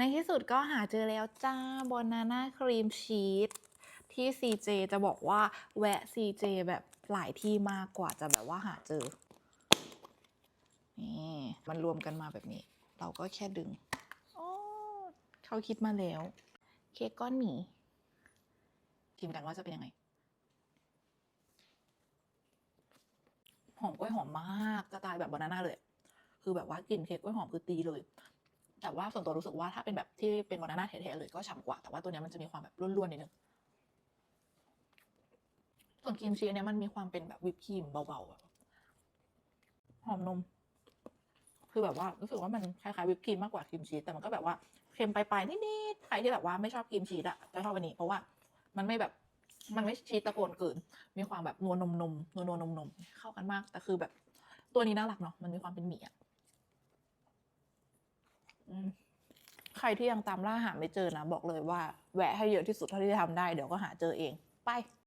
ในที่สุดก็หาเจอแล้วจ้าบอนาน่าครีมชีสที่ CJ จะบอกว่าแวะ CJ แบบหลายที่มากกว่าจะแบบว่าหาเจอ นี่มันรวมกันมาแบบนี้ เราก็แค่ดึง โอ้เขาคิดมาแล้ว เค้กก้อนหมีชิมกันว่าจะเป็นยังไง หอมกล้วยหอมมากสไตล์แบบบานาน่าเลย คือแบบว่ากลิ่นเค้กกล้วยหอมคือตีเลย แต่ว่าส่วนตัวรู้สึกว่าถ้าเป็นแบบที่เป็นบานาน่าแท้ๆเลยก็ฉ่ำกว่า แต่ว่าตัวนี้มันจะมีความแบบร่วนๆนิดนึง ส่วนครีมชีสเนี่ยมันมีความเป็นแบบวิปครีมเบาๆอะหอมนม คือแบบว่ารู้สึกว่ามันคล้ายๆวิปครีมมากกว่าครีมชีสแต่มันก็แบบว่าเค็มไปๆนิดๆใครที่แบบว่าไม่ชอบครีมชีสอะจะชอบอันนี้เพราะว่ามันไม่แบบมันไม่ชีสตะโกนเกิน มีความแบบนัวนมนมนัวนวลนมนมเข้ากันมาก แต่คือแบบตัวนี้น่ารักเนาะมันมีความเป็นหมี่อะอืม ใครที่ยังตามล่าหาไม่เจอนะ บอกเลยว่าแวะให้เยอะที่สุดเท่าที่จะทำได้เดี๋ยวก็หาเจอเอง ไป